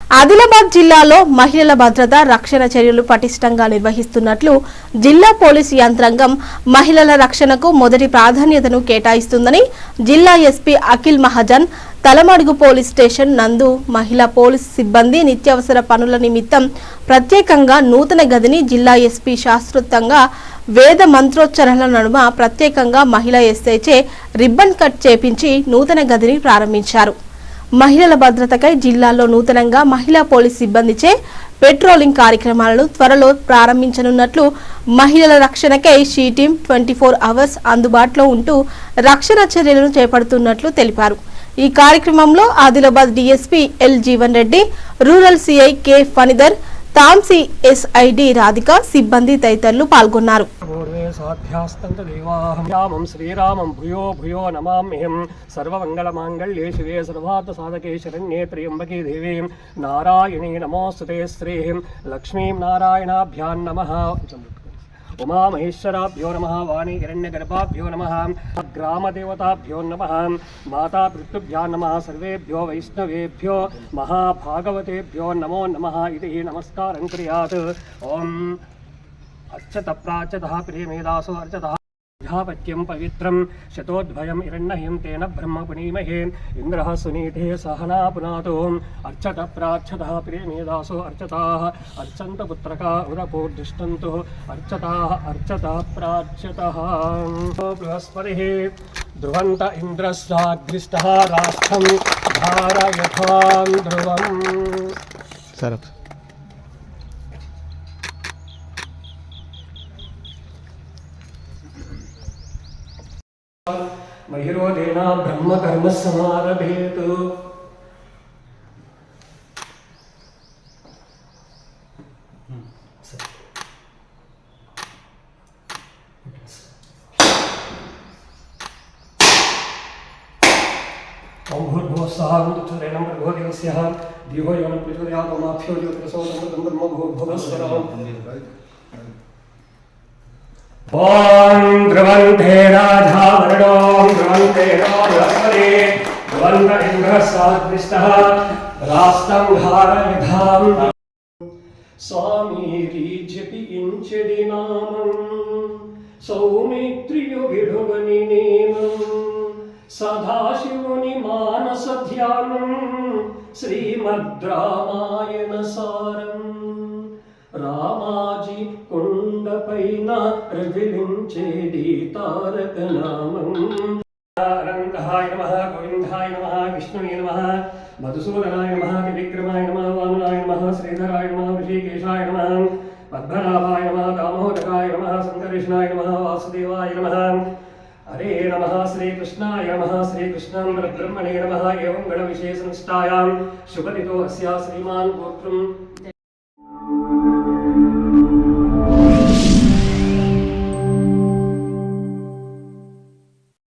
ఆదిలాబాద్ జిల్లాలో మహిళల భద్రత రక్షణ చర్యలు పటిష్టంగా నిర్వహిస్తున్నట్లు జిల్లా పోలీసు యంత్రాంగం మహిళల రక్షణకు మొదటి ప్రాధాన్యతను కేటాయిస్తుందని జిల్లా SP Akhil Mahajan Talamadugu police station నందు మహిళా పోలీస్ సిబ్బంది నిత్యావసర పనుల నిమిత్తం ప్రత్యేకంగా నూతన గదిని జిల్లా ఎస్పీ శాస్త్రోత్తంగా వేద మంత్రోచ్చరణల నడుమ ప్రత్యేకంగా మహిళా ఎస్ఐచే రిబ్బన్ కట్ చేపించి నూతన గదిని ప్రారంభించారు. మహిళల భద్రతకై జిల్లాలో నూతనంగా మహిళా పోలీస్ సిబ్బందిచే పెట్రోలింగ్ కార్యక్రమాలను త్వరలో ప్రారంభించనున్నట్లు మహిళల రక్షణకై షీ ట్వంటీ ఫోర్ అవర్స్ అందుబాటులో ఉంటూ రక్షణ చర్యలను చేపడుతున్నట్లు తెలిపారు. ఈ కార్యక్రమంలో Adilabad DSP L Jeevan Reddy rural CI K Phanidhar Tamsi SI D Radhika సిబ్బంది తదితరులు పాల్గొన్నారు. పూర్వే రామం శ్రీరామం భూయో భూయో నమామ్యహం సర్వమంగళమాంగళ్యే శివే సర్వార్థ సాధకే శరణ్యే త్ర్యంబకే దేవే. నారాయణీ నమోస్తుతే శ్రీ. లక్ష్మీం నారాయణాభ్యాం నమః. ఉమామహేశ్వరాభ్యో నమ వాణి హిరణ్యగర్భాభ్యో నమ గ్రామదేవతాభ్యో నమ మాతాపితృభ్యా నమ సర్వేభ్యో వైష్ణవేభ్యో మహాభాగవతేభ్యో నమో నమ ఇది నమస్కారం క్రియాత్. ఓం అర్చత ప్రాచత ప్రియమేదాసు అర్చత. ध्यापत्यं पवित्रं शतोद्भयम् हिरण्मह्यं तेन ब्रह्म पुनीमहे। इन्द्रः सुनीते सहना पुनातो। अर्चत प्रार्थतः प्रेमेदासो अर्चताः। अर्चन्त पुत्रका उदपोर्धिष्ठन्तु अर्चताः अर्चतः प्राच्यतः बृहस्पतिः, ध्रुवन्त इन्द्रस्याग्रिष्टः राष्ट्रं धारयथां ध्रुवम्। सरप् महिरोधेन ब्रह्मकर्म समारभेत दिवो योन प्रचोदयात् माभ्यो ज्योतिरसो ब्रह्म भोगस्वरम् ఓం ద్రవంతే రాధావరణోం ద్రవంతే రాధవరే ద్రవంత ఇంద్ర సాదృష్ట రాస్తం ధారయుధాం స్వామి రీజపి ఇంచెడి నామం సౌమిత్రియు విడువని నేమం సదాశివుని మానస ధ్యానం శ్రీమద్రామాయణ సారం రామాజీ పైన రగిలించేది తారక నామం అనంతాయ నమ గోవిందాయ నమ విష్ణువే నమ మధుసూదనాయ నమ త్రివిక్రమాయ నమ వామనాయ నమ శ్రీధరాయ నమ ఋషికేశాయ నమ పద్మనాభాయ నమ దామోదకాయ నమ సంకరిష్ణాయ నమ వాసుదేవాయ నమ హరే నమ శ్రీకృష్ణాయ నమ శ్రీకృష్ణం బ్రహ్మణే నమ ఏం గణ విశేషనిష్టాయాం శుభదితో అస్యా శ్రీమాన్ గోత్రం.